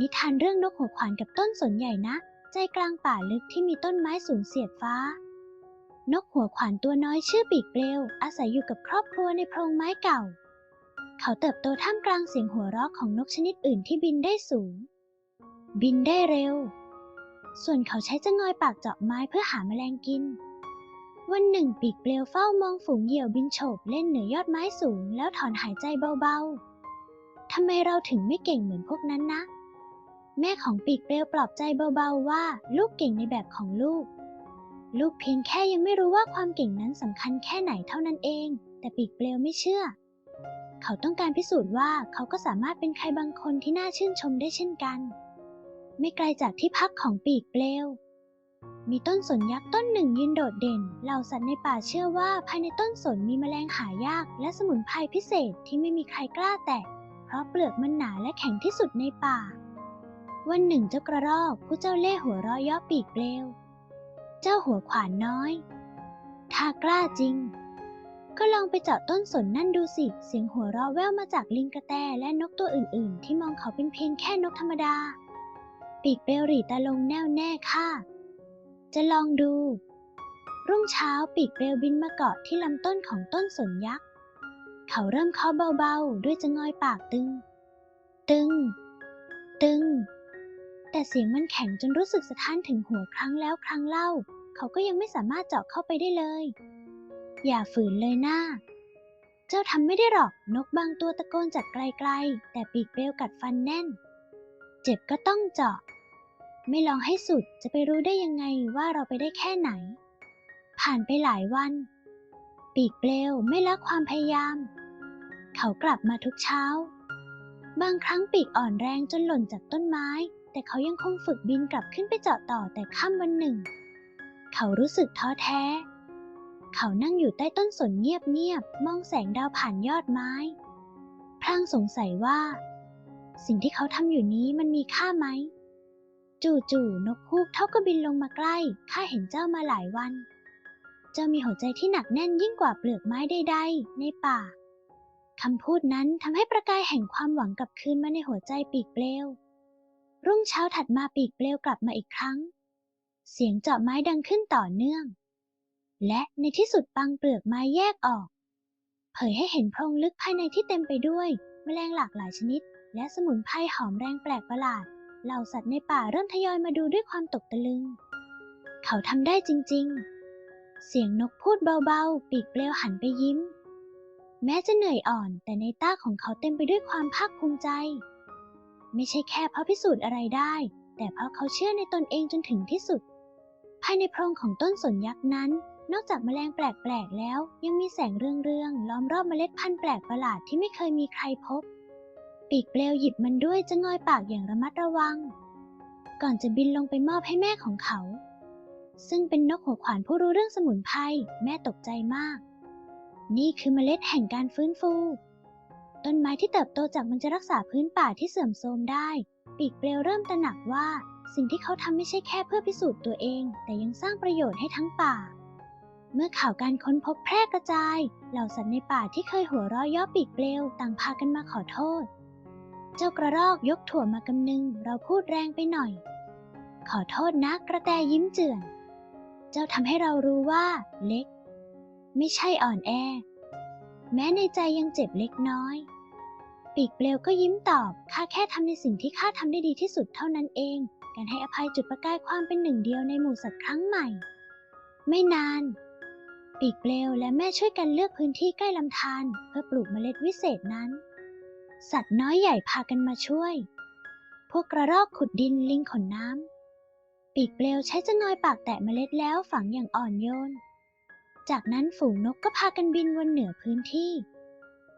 นิทานเรื่องนกหัวขวานกับต้นสนใหญ่นะ ใจกลางป่าลึกที่มีต้นไม้สูงเสียดฟ้า นกหัวขวานตัวน้อยชื่อปีกเปลว อาศัยอยู่กับครอบครัวในโพรงไม้เก่า เขาเติบโตท่ามกลางเสียงหัวเราะของนกชนิดอื่นที่บินได้สูง บินได้เร็ว ส่วนเขาใช้จะงอยปากเจาะไม้เพื่อหาแมลงกิน วันหนึ่งปีกเปลวเฝ้ามองฝูงเหยี่ยวบินโฉบเล่นเหนือยอดไม้สูง แล้วถอนหายใจเบาๆทำไมเราถึงไม่เก่งเหมือนพวกนั้นนะ แม่ของปีกเปลวปลอบใจเบาๆว่าลูกเก่งในแบบของลูก ลูกเพียงแค่ยังไม่รู้ว่าความเก่งนั้นสำคัญแค่ไหนเท่านั้นเอง แต่ปีกเปลวไม่เชื่อ เขาต้องการพิสูจน์ว่าเขาก็สามารถเป็นใครบางคนที่น่าชื่นชมได้เช่นกัน ไม่ไกลจากที่พักของปีกเปลว มีต้นสนยักษ์ต้นหนึ่งยืนโดดเด่น เหล่าสัตว์ในป่าเชื่อว่าภายในต้นสนมีแมลงหายาก และสมุนไพรพิเศษที่ไม่มีใครกล้าแตะ เพราะเปลือกมันหนาและแข็งที่สุดในป่า วันหนึ่งเจ้ากระรอกผู้เจ้าเล่ห์หัวเราะย่อปีกเปลว เจ้าหัวขวานน้อย ถ้ากล้าจริง ก็ลองไปเจาะต้นสนนั่นดูสิ เสียงหัวเราะแว่วมาจากลิงกระแตและนกตัวอื่น ๆ ที่มองเขาเป็นเพียงแค่นกธรรมดา ปีกเปลวหรีตาลงแน่วแน่ค่ะ จะลองดู รุ่งเช้าปีกเปลวบินมาเกาะที่ลำต้นของต้นสนยักษ์ เขาเริ่มเคาะเบา ๆ ด้วยจะงอยปากตึง ตึง ตึง แต่เสียงมันแข็งจนรู้สึกสะท้านถึงหัวครั้งแล้วครั้งเล่า เขาก็ยังไม่สามารถเจาะเข้าไปได้เลย อย่าฝืนเลยหน้า เจ้าทำไม่ได้หรอก นกบางตัวตะโกนจากไกลๆ แต่ปีกเปลวกัดฟันแน่น เจ็บก็ต้องเจาะ ไม่ลองให้สุดจะไปรู้ได้ยังไงว่าเราไปได้แค่ไหน ผ่านไปหลายวัน ปีกเปลวไม่ละความพยายาม เขากลับมาทุกเช้า บางครั้งปีกอ่อนแรงจนหล่นจากต้นไม้ แต่เขายังคงฝึกบินกลับขึ้นไปเจาะต่อแต่ค่ำวันหนึ่ง เขารู้สึกท้อแท้ เขานั่งอยู่ใต้ต้นสนเงียบๆมองแสงดาวผ่านยอดไม้ พลางสงสัยว่า สิ่งที่เขาทำอยู่นี้มันมีค่าไหม จู่ๆนกฮูกเท่ากับบินลงมาใกล้ข้าเห็นเจ้ามาหลายวัน เจ้ามีหัวใจที่หนักแน่นยิ่งกว่าเปลือกไม้ใดๆในป่าคำพูดนั้นทำให้ประกายแห่งความหวังกลับคืนมาในหัวใจปีกเปลว รุ่งเช้าถัดมาปีกเปลวกลับมาอีกครั้ง เสียงเจาะไม้ดังขึ้นต่อเนื่อง และในที่สุดปังเปลือกไม้แยกออก เผยให้เห็นโพรงลึกภายในที่เต็มไปด้วยแมลงหลากหลายชนิด และสมุนไพรหอมแรงแปลกประหลาด เหล่าสัตว์ในป่าเริ่มทยอยมาดูด้วยความตกตะลึง เขาทำได้จริง ๆ เสียงนกพูดเบาๆ ปีกเปลวหันไปยิ้ม แม้จะเหนื่อยอ่อนแต่ในตาของเขาเต็มไปด้วยความภาคภูมิใจ ไม่ใช่แค่เพราะพิสูจน์อะไรได้ แต่เพราะเขาเชื่อในตนเองจนถึงที่สุด ภายในโพรงของต้นสนยักษ์นั้น นอกจากแมลงแปลกๆแล้ว ยังมีแสงเรืองๆล้อมรอบเมล็ดพันธุ์แปลกประหลาดที่ไม่เคยมีใครพบ ปีกเปลวหยิบมันด้วยจะงอยปากอย่างระมัดระวัง ก่อนจะบินลงไปมอบให้แม่ของเขา ซึ่งเป็นนกหัวขวานผู้รู้เรื่องสมุนไพรแม่ตกใจมาก นี่คือเมล็ดแห่งการฟื้นฟู ต้นไม้ที่เติบโตจากมันจะรักษาพื้นป่าที่เสื่อมโทรมได้ ปีกเปลวเริ่มตระหนักว่า สิ่งที่เขาทำไม่ใช่แค่เพื่อพิสูจน์ตัวเอง แต่ยังสร้างประโยชน์ให้ทั้งป่า เมื่อข่าวการค้นพบแพร่กระจาย เหล่าสัตว์ในป่าที่เคยหัวเราะย่อปีกเปลวต่างพากันมาขอโทษ เจ้ากระรอกยกถั่วมากำนึง เราพูดแรงไปหน่อย ขอโทษนะกระแตยิ้มเจือน เจ้าทำให้เรารู้ว่า เล็ก ไม่ใช่อ่อนแอแม้ในใจยังเจ็บเล็กน้อย ปีกเปลวก็ยิ้มตอบ ข้าแค่ทำในสิ่งที่ข้าทำได้ดีที่สุดเท่านั้นเอง การให้อภัยจุดประกายความเป็นหนึ่งเดียวในหมู่สัตว์ครั้งใหม่ ไม่นาน ปีกเปลวและแม่ช่วยกันเลือกพื้นที่ใกล้ลำธารเพื่อปลูกเมล็ดวิเศษนั้น สัตว์น้อยใหญ่พากันมาช่วย พวกกระรอกขุดดินลิงขนน้ำ ปีกเปลวใช้จะงอยปากแตะเมล็ดแล้วฝังอย่างอ่อนโยน จากนั้นฝูงนกก็พากันบินวนเหนือพื้นที่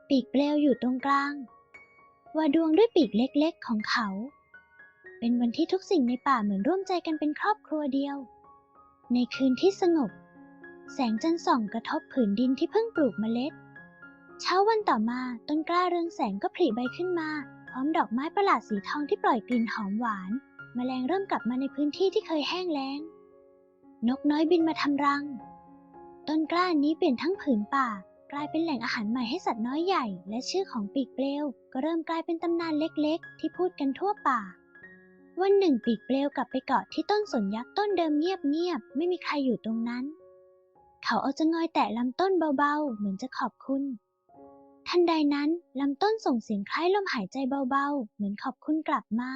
ปีกเปลวอยู่ตรงกลาง ว่าดวงด้วยปีกเล็กๆของเขา เป็นวันที่ทุกสิ่งในป่าเหมือนร่วมใจกันเป็นครอบครัวเดียว ในคืนที่สงบ แสงจันทร์ส่องกระทบผืนดินที่เพิ่งปลูกเมล็ด เช้าวันต่อมาต้นกล้าเรืองแสงก็ผลิใบขึ้นมา พร้อมดอกไม้ประหลาดสีทองที่ปล่อยกลิ่นหอมหวานแมลงเริ่มกลับมาในพื้นที่ที่เคยแห้งแล้ง นกน้อยบินมาทำรัง ต้นกล้านี้เปลี่ยนทั้งผืนป่า กลายเป็นแหล่งอาหารใหม่ให้สัตว์น้อยใหญ่ และชื่อของปีกเปลว ก็เริ่มกลายเป็นตำนานเล็กๆ ที่พูดกันทั่วป่า วันหนึ่งปีกเปลวกลับไปเกาะที่ต้นสนยักษ์ต้นเดิมเงียบๆ ไม่มีใครอยู่ตรงนั้น เขาเอาจะงอยแตะลำต้นเบาๆ เหมือนจะขอบคุณ ทันใดนั้นลำต้นส่งเสียงคล้ายลมหายใจเบาๆ เหมือนขอบคุณกลับมา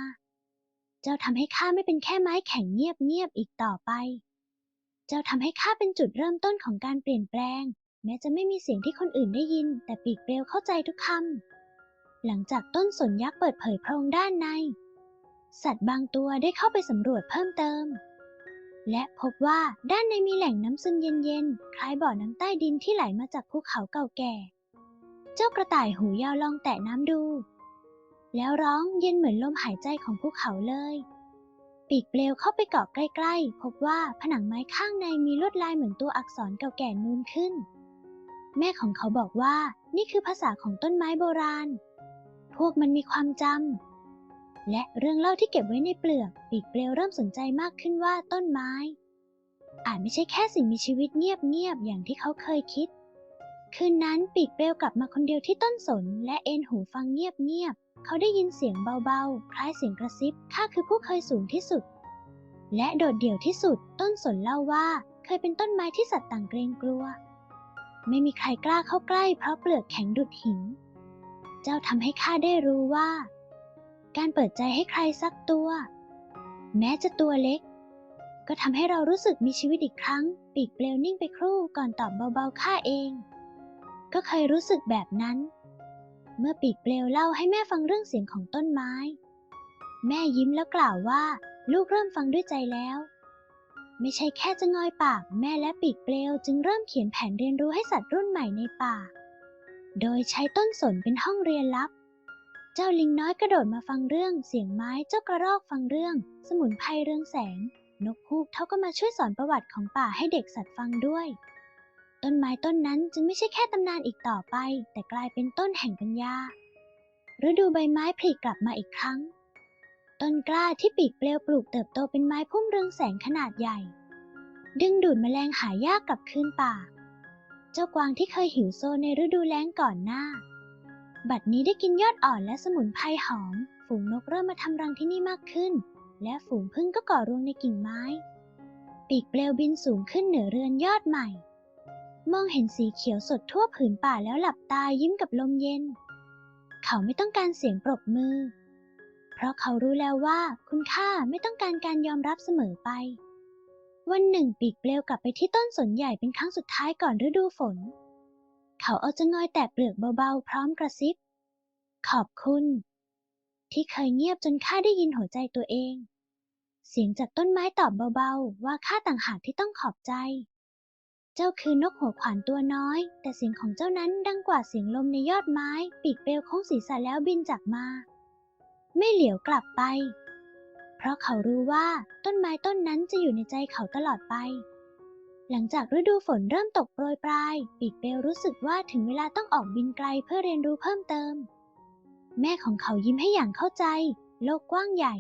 เจ้าทำให้ข้าไม่เป็นแค่ไม้แข็งเงียบๆ อีกต่อไป เจ้าทำให้ข้าเป็นจุดเริ่มต้นของการเปลี่ยนแปลง แม้จะไม่มีเสียงที่คนอื่นได้ยิน แต่ปีกเปลเข้าใจทุกคำ หลังจากต้นสนยักษ์เปิดเผยโพรงด้านใน สัตว์บางตัวได้เข้าไปสำรวจเพิ่มเติม และพบว่าด้านในมีแหล่งน้ำซึมเย็นๆ คล้ายบ่อน้ำใต้ดินที่ไหลมาจากภูเขาเก่าแก่ เจ้ากระต่ายหูยาวลองแตะน้ำดู แล้วร้องเย็นเหมือนลมหายใจของภูเขาเลย ปีกเปลวเข้าไปเกาะใกล้ๆ พบว่าผนังไม้ข้างในมีลวดลายเหมือนตัวอักษรเก่าแก่นูนขึ้น แม่ของเขาบอกว่านี่คือภาษาของต้นไม้โบราณ พวกมันมีความจำ และเรื่องเล่าที่เก็บไว้ในเปลือก ปีกเปลวเริ่มสนใจมากขึ้นว่าต้นไม้ อาจไม่ใช่แค่สิ่งมีชีวิตเงียบๆอย่างที่เขาเคยคิด คืนนั้นปีกเปลวกลับมาคนเดียวที่ต้นสน และเอนหูฟังเงียบๆเขาได้ยินเสียงเบาๆ คล้ายเสียงกระซิบข้าคือผู้เคยสูงที่สุด และโดดเดี่ยวที่สุด ต้นสนเล่าว่าเคยเป็นต้นไม้ที่สัตว์ต่างเกรงกลัว ไม่มีใครกล้าเข้าใกล้เพราะเปลือกแข็งดุดหิน เจ้าทำให้ข้าได้รู้ว่า การเปิดใจให้ใครสักตัว แม้จะตัวเล็ก ก็ทำให้เรารู้สึกมีชีวิตอีกครั้ง ปีกเปลวนิ่งไปครู่ก่อนตอบเบาๆข้าเอง ก็เคยรู้สึกแบบนั้น เมื่อปีกเปลวเล่าให้แม่ฟังเรื่องเสียงของต้นไม้ แม่ยิ้มแล้วกล่าวว่า ลูกเริ่มฟังด้วยใจแล้ว ไม่ใช่แค่จะงอยปากแม่และปีกเปลวจึงเริ่มเขียนแผนเรียนรู้ให้สัตว์รุ่นใหม่ในป่า โดยใช้ต้นสนเป็นห้องเรียนลับ เจ้าลิงน้อยกระโดดมาฟังเรื่อง เสียงไม้เจ้ากระรอกฟังเรื่อง สมุนไพรเรืองแสง นกฮูกเขาก็มาช่วยสอนประวัติของป่าให้เด็กสัตว์ฟังด้วย ต้นไม้ต้นนั้นจึงไม่ใช่แค่ตำนานอีกต่อไป แต่กลายเป็นต้นแห่งปัญญาฤดูใบไม้ผลิกลับมาอีกครั้ง ต้นกล้าที่ปีกเปลวปลูกเติบโตเป็นไม้พุ่มเรืองแสงขนาดใหญ่ ดึงดูดแมลงหายากกลับคืนป่า เจ้ากวางที่เคยหิวโซในฤดูแล้งก่อนหน้า บัดนี้ได้กินยอดอ่อนและสมุนไพรหอม ฝูงนกเริ่มมาทำรังที่นี่มากขึ้น และฝูงผึ้งก็ก่อรวงในกิ่งไม้ ปีกเปลวบินสูงขึ้นเหนือเรือนยอดใหม่ มองเห็นสีเขียวสดทั่วผืนป่าแล้วหลับตายิ้มกับลมเย็น เขาไม่ต้องการเสียงปรบมือเราะเขารู้แล้วว่าคุณค่าไม่ต้องการการยอมรับเสมอไป วันหนึ่งปีกเปลวกลับไปที่ต้นสนใหญ่เป็นครั้งสุดท้ายก่อนฤดูฝน เขาเอาจะงอยแตะเปลือกเบาๆ พร้อมกระซิบ ขอบคุณ ที่เคยเงียบจนข้าได้ยินหัวใจตัวเอง เสียงจากต้นไม้ตอบเบาๆ ว่าข้าต่างหากที่ต้องขอบใจ เจ้าคือนกหัวขวานตัวน้อย แต่เสียงของเจ้านั้นดังกว่าเสียงลมในยอดไม้ ปีกเปลวโค้งศีรษะแล้วบินจากมา ไม่เหลียวกลับไป เพราะเขารู้ว่าต้นไม้ต้นนั้นจะอยู่ในใจเขาตลอดไป หลังจากฤดูฝนเริ่มตกโปรยปลาย ปีกเปลรู้สึกว่าถึงเวลาต้องออกบินไกลเพื่อเรียนรู้เพิ่มเติม แม่ของเขายิ้มให้อย่างเข้าใจ โลกกว้างใหญ่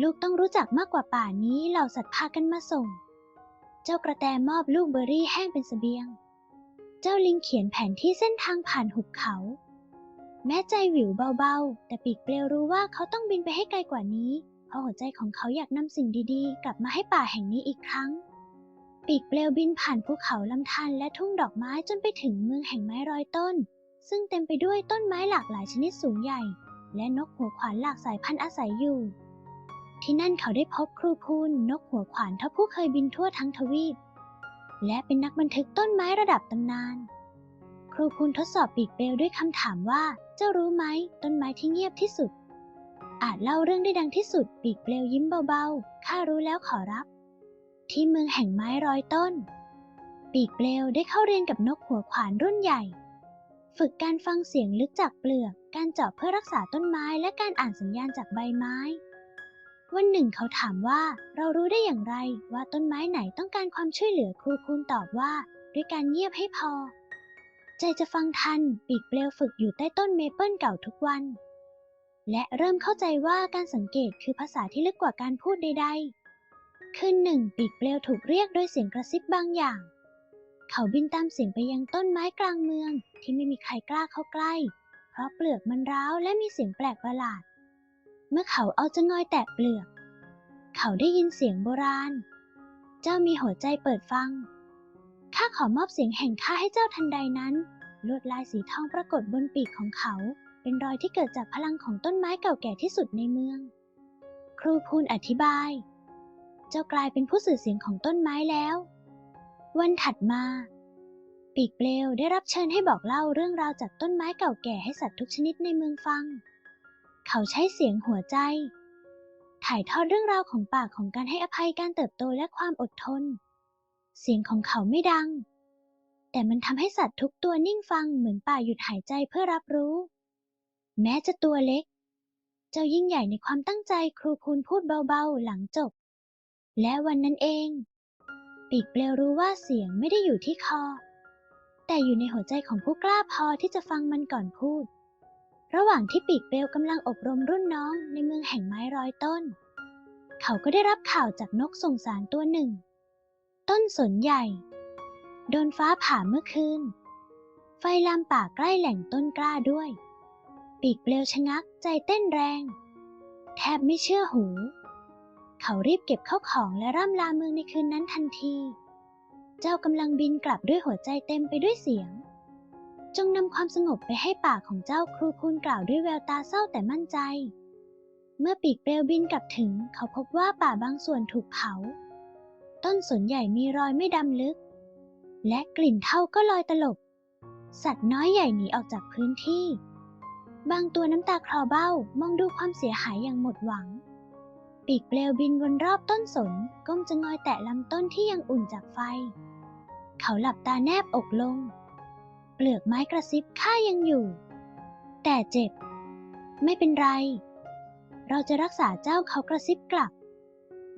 ลูกต้องรู้จักมากกว่าป่านี้เหล่าสัตว์พากันมาส่ง เจ้ากระแตมอบลูกเบอร์รี่แห้งเป็นเสบียง เจ้าลิงเขียนแผนที่เส้นทางผ่านหุบเขา แม้ใจหวิวเบาๆ แต่ปีกเปลวรู้ว่าเขาต้องบินไปให้ไกลกว่านี้ เพราะหัวใจของเขาอยากนำสิ่งดีๆ กลับมาให้ป่าแห่งนี้อีกครั้ง ปีกเปลวบินผ่านภูเขาลำธารและทุ่งดอกไม้จนไปถึงเมืองแห่งไม้ร้อยต้น ซึ่งเต็มไปด้วยต้นไม้หลากหลายชนิดสูงใหญ่ และนกหัวขวานหลากสายพันธุ์อาศัยอยู่ ที่นั่นเขาได้พบครูพูนนกหัวขวานทัพผู้เคยบินทั่วทั้งทวีป และเป็นนักบันทึกต้นไม้ระดับตำนาน ครูพูนทดสอบปีกเปลวด้วยคำถามว่า จ้ารู้ไหมต้นไม้ที่เงียบที่สุด อาจเล่าเรื่องได้ดังที่สุดปีกเปลวยิ้มเบาๆ ข้ารู้แล้วขอรับ ที่เมืองแห่งไม้ร้อยต้น ปีกเปลวได้เข้าเรียนกับนกหัวขวานรุ่นใหญ่ ฝึกการฟังเสียงลึกจากเปลือก การเจาะเพื่อรักษาต้นไม้และการอ่านสัญญาณจากใบไม้ วันหนึ่งเขาถามว่าเรารู้ได้อย่างไรว่าต้นไม้ไหนต้องการความช่วยเหลือครูคูณตอบว่า ด้วยการเงียบให้พอ ใจจะฟังทันปีกเปลวฝึกอยู่ใต้ต้นเมเปิลเก่าทุกวัน และเริ่มเข้าใจว่าการสังเกตคือภาษาที่ลึกกว่าการพูดใดๆ คืนหนึ่งปีกเปลวถูกเรียกโดยเสียงกระซิบบางอย่าง เขาบินตามเสียงไปยังต้นไม้กลางเมืองที่ไม่มีใครกล้าเข้าใกล้ เพราะเปลือกมันร้าวและมีเสียงแปลกประหลาด เมื่อเขาเอาจะงอยแตะเปลือก เขาได้ยินเสียงโบราณ เจ้ามีหัวใจเปิดฟัง ข้าขอมอบเสียงแห่งข้าให้เจ้าทันใดนั้นลวดลายสีทองปรากฏบนปีกของเขา เป็นรอยที่เกิดจากพลังของต้นไม้เก่าแก่ที่สุดในเมือง ครูพูนอธิบาย เจ้ากลายเป็นผู้สื่อเสียงของต้นไม้แล้ว วันถัดมา ปีกเปลวได้รับเชิญให้บอกเล่าเรื่องราวจากต้นไม้เก่าแก่ให้สัตว์ทุกชนิดในเมืองฟัง เขาใช้เสียงหัวใจ ถ่ายทอดเรื่องราวของปากของการให้อภัยการเติบโตและความอดทน เสียงของเขาไม่ดัง แต่มันทำให้สัตว์ทุกตัวนิ่งฟังเหมือนป่าหยุดหายใจเพื่อรับรู้ แม้จะตัวเล็ก เจ้ายิ่งใหญ่ในความตั้งใจครูพูนพูดเบาๆหลังจบ และวันนั้นเอง ปีกเปลวรู้ว่าเสียงไม่ได้อยู่ที่คอ แต่อยู่ในหัวใจของผู้กล้าพอที่จะฟังมันก่อนพูด ระหว่างที่ปีกเปลวกำลังอบรมรุ่นน้องในเมืองแห่งไม้ร้อยต้น เขาก็ได้รับข่าวจากนกส่งสารตัวหนึ่ง ต้นสนใหญ่ โดนฟ้าผ่าเมื่อคืน ไฟลามป่าใกล้แหล่งต้นกล้าด้วย ปีกเปลวชะงักใจเต้นแรง แทบไม่เชื่อหู เขารีบเก็บเข้าของและร่ำลาเมืองในคืนนั้นทันที เจ้ากำลังบินกลับด้วยหัวใจเต็มไปด้วยเสียง จงนำความสงบไปให้ป่าของเจ้าครูพูนกล่าวด้วยแววตาเศร้าแต่มั่นใจ เมื่อปีกเปลวบินกลับถึง เขาพบว่าป่าบางส่วนถูกเผา ต้นสนใหญ่มีรอยไม่ดำลึก และกลิ่นเท่าก็ลอยตลบ สัตว์น้อยใหญ่หนีออกจากพื้นที่ บางตัวน้ำตาคลอเบ้ามองดูความเสียหายอย่างหมดหวัง ปีกเปลวบินวนรอบต้นสนก้มจะงอยแตะลำต้นที่ยังอุ่นจากไฟ เขาหลับตาแนบอกลง เปลือกไม้กระซิบข้ายังอยู่ แต่เจ็บ ไม่เป็นไร เราจะรักษาเจ้าเขากระซิบกลับ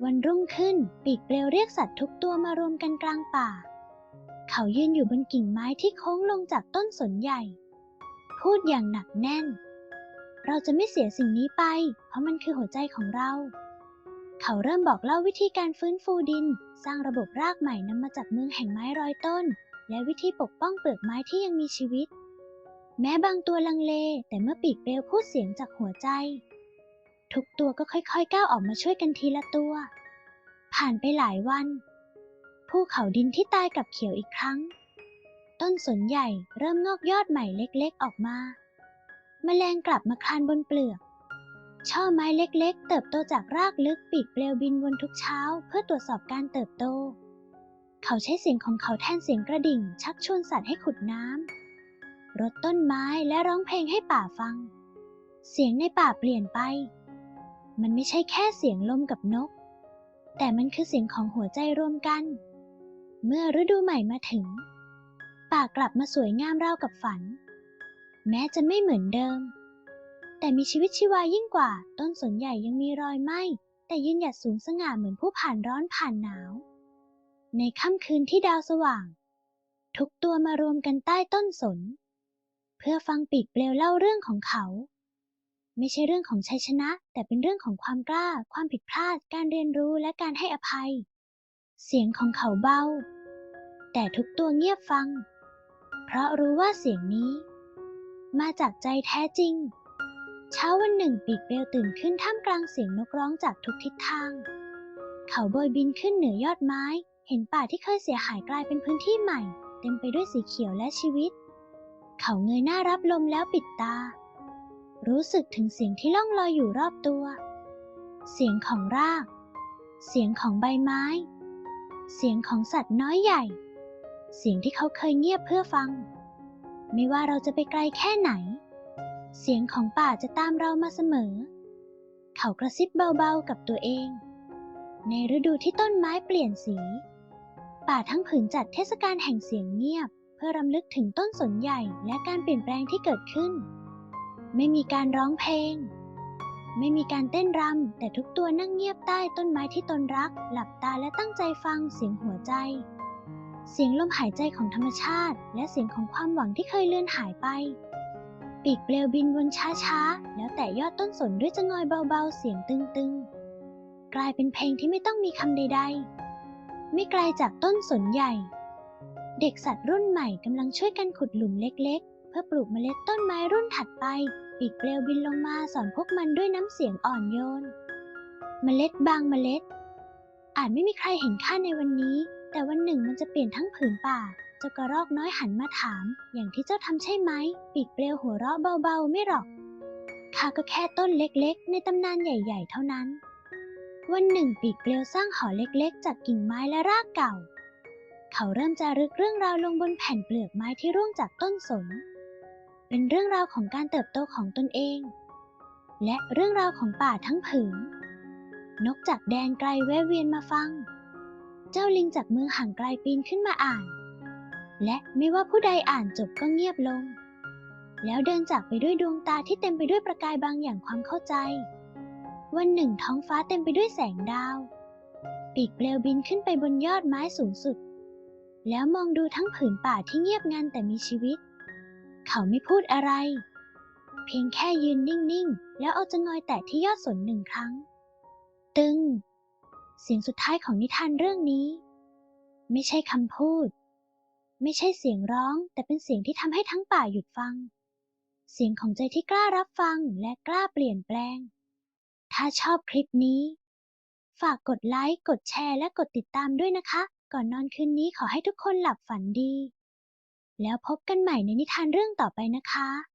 วันรุ่งขึ้นปีกเปลวเรียกสัตว์ทุกตัวมารวมกันกลางป่า เขายืนอยู่บนกิ่งไม้ที่โค้งลงจากต้นสนใหญ่ พูดอย่างหนักแน่น เราจะไม่เสียสิ่งนี้ไป เพราะมันคือหัวใจของเรา เขาเริ่มบอกเล่าวิธีการฟื้นฟูดิน สร้างระบบรากใหม่นำมาจากเมืองแห่งไม้ร้อยต้น และวิธีปกป้องเปลือกไม้ที่ยังมีชีวิต แม้บางตัวลังเล แต่เมื่อปีกเปลวพูดเสียงจากหัวใจ ทุกตัวก็ค่อยๆก้าวออกมาช่วยกันทีละตัว ผ่านไปหลายวัน ภูเขาดินที่ตายกับเขียวอีกครั้ง ต้นสนใหญ่เริ่มงอกยอดใหม่เล็กๆออกมาแมลงกลับมาคลานบนเปลือก ช่อไม้เล็กๆ เติบโตจากรากลึกปีกเปลวบินวนทุกเช้า เพื่อตรวจสอบการเติบโต เขาใช้เสียงของเขาแทนเสียงกระดิ่ง ชักชวนสัตว์ให้ขุดน้ำรดต้นไม้และร้องเพลงให้ป่าฟัง เสียงในป่าเปลี่ยนไป มันไม่ใช่แค่เสียงลมกับนก แต่มันคือเสียงของหัวใจรวมกัน เมื่อฤดูใหม่มาถึง ป่ากลับมาสวยงามราวกับฝัน แม้จะไม่เหมือนเดิม แต่มีชีวิตชีวายิ่งกว่า ต้นสนใหญ่ยังมีรอยไหม้แต่ยืนหยัดสูงสง่าเหมือนผู้ผ่านร้อนผ่านหนาว ในค่ำคืนที่ดาวสว่าง ทุกตัวมารวมกันใต้ต้นสน เพื่อฟังปีกเปลวเล่าเรื่องของเขา ไม่ใช่เรื่องของชัยชนะ แต่เป็นเรื่องของความกล้า ความผิดพลาด การเรียนรู้และการให้อภัย เสียงของเขาเบา แต่ทุกตัวเงียบฟัง เพราะรู้ว่าเสียงนี้ มาจากใจแท้จริง เช้าวันหนึ่งปีกเปลตื่นขึ้นท่ามกลางเสียงนกร้องจากทุกทิศทาง เขาโบยบินขึ้นเหนือยอดไม้ เห็นป่าที่เคยเสียหายกลายเป็นพื้นที่ใหม่ เต็มไปด้วยสีเขียวและชีวิต เขาเงยหน้ารับลมแล้วปิดตา รู้สึกถึงเสียงที่ล่องลอยอยู่รอบตัว เสียงของราก เสียงของใบไม้ เสียงของสัตว์น้อยใหญ่ เสียงที่เขาเคยเงียบเพื่อฟัง ไม่ว่าเราจะไปไกลแค่ไหน เสียงของป่าจะตามเรามาเสมอ เขากระซิบเบาๆกับตัวเอง ในฤดูที่ต้นไม้เปลี่ยนสี ป่าทั้งผืนจัดเทศกาลแห่งเสียงเงียบ เพื่อรำลึกถึงต้นสนใหญ่และการเปลี่ยนแปลงที่เกิดขึ้น ไม่มีการร้องเพลง ไม่มีการเต้นรำ แต่ทุกตัวนั่งเงียบใต้ต้นไม้ที่ตนรัก หลับตาและตั้งใจฟังเสียงหัวใจ เสียงลมหายใจของธรรมชาติ และเสียงของความหวังที่เคยเลือนหายไป ปีกเปลวบินวนช้าๆ แล้วแต่ยอดต้นสนด้วยจะงอยเบาๆ เสียงตึงๆ กลายเป็นเพลงที่ไม่ต้องมีคำใดๆ ไม่ไกลจากต้นสนใหญ่ เด็กสัตว์รุ่นใหม่กำลังช่วยกันขุดหลุมเล็กๆ เพื่อปลูกเมล็ดต้นไม้รุ่นถัดไป ปีกเปลวบินลงมาสอนพวกมันด้วยน้ำเสียงอ่อนโยน เมล็ดบางเมล็ด อาจไม่มีใครเห็นข้าในวันนี้ แต่วันหนึ่งมันจะเปลี่ยนทั้งผืนป่าเจ้ากระรอกน้อยหันมาถาม อย่างที่เจ้าทำใช่ไหม ปีกเปลวหัวเราะเบาๆไม่หรอกข้าก็แค่ต้นเล็กๆ ในตำนานใหญ่ๆ เท่านั้น วันหนึ่งปีกเปลวสร้างหอเล็กๆ จากกิ่งไม้และรากเก่า เขาเริ่มจารึกเรื่องราวลงบนแผ่นเปลือกไม้ที่ร่วงจากต้นสน เป็นเรื่องราวของการเติบโตของตนเอง และเรื่องราวของป่าทั้งผืน นกจากแดนไกลแวะเวียนมาฟัง เจ้าลิงจากเมืองห่างไกลปีนขึ้นมาอ่าน และไม่ว่าผู้ใดอ่านจบก็เงียบลง แล้วเดินจากไปด้วยดวงตาที่เต็มไปด้วยประกายบางอย่างความเข้าใจ วันหนึ่งท้องฟ้าเต็มไปด้วยแสงดาว ปีกเปลวบินขึ้นไปบนยอดไม้สูงสุด แล้วมองดูทั้งผืนป่าที่เงียบงันแต่มีชีวิต เขาไม่พูดอะไร เพียงแค่ยืนนิ่งๆ แล้วเอาจงอยแตะที่ยอดสนหนึ่งครั้ง ตึง เสียงสุดท้ายของนิทานเรื่องนี้ ไม่ใช่คำพูด ไม่ใช่เสียงร้อง แต่เป็นเสียงที่ทำให้ทั้งป่าหยุดฟัง เสียงของใจที่กล้ารับฟังและกล้าเปลี่ยนแปลง ถ้าชอบคลิปนี้ ฝากกดไลค์ กดแชร์ และกดติดตามด้วยนะคะ ก่อนนอนคืนนี้ขอให้ทุกคนหลับฝันดี แล้วพบกันใหม่ในนิทานเรื่องต่อไปนะคะ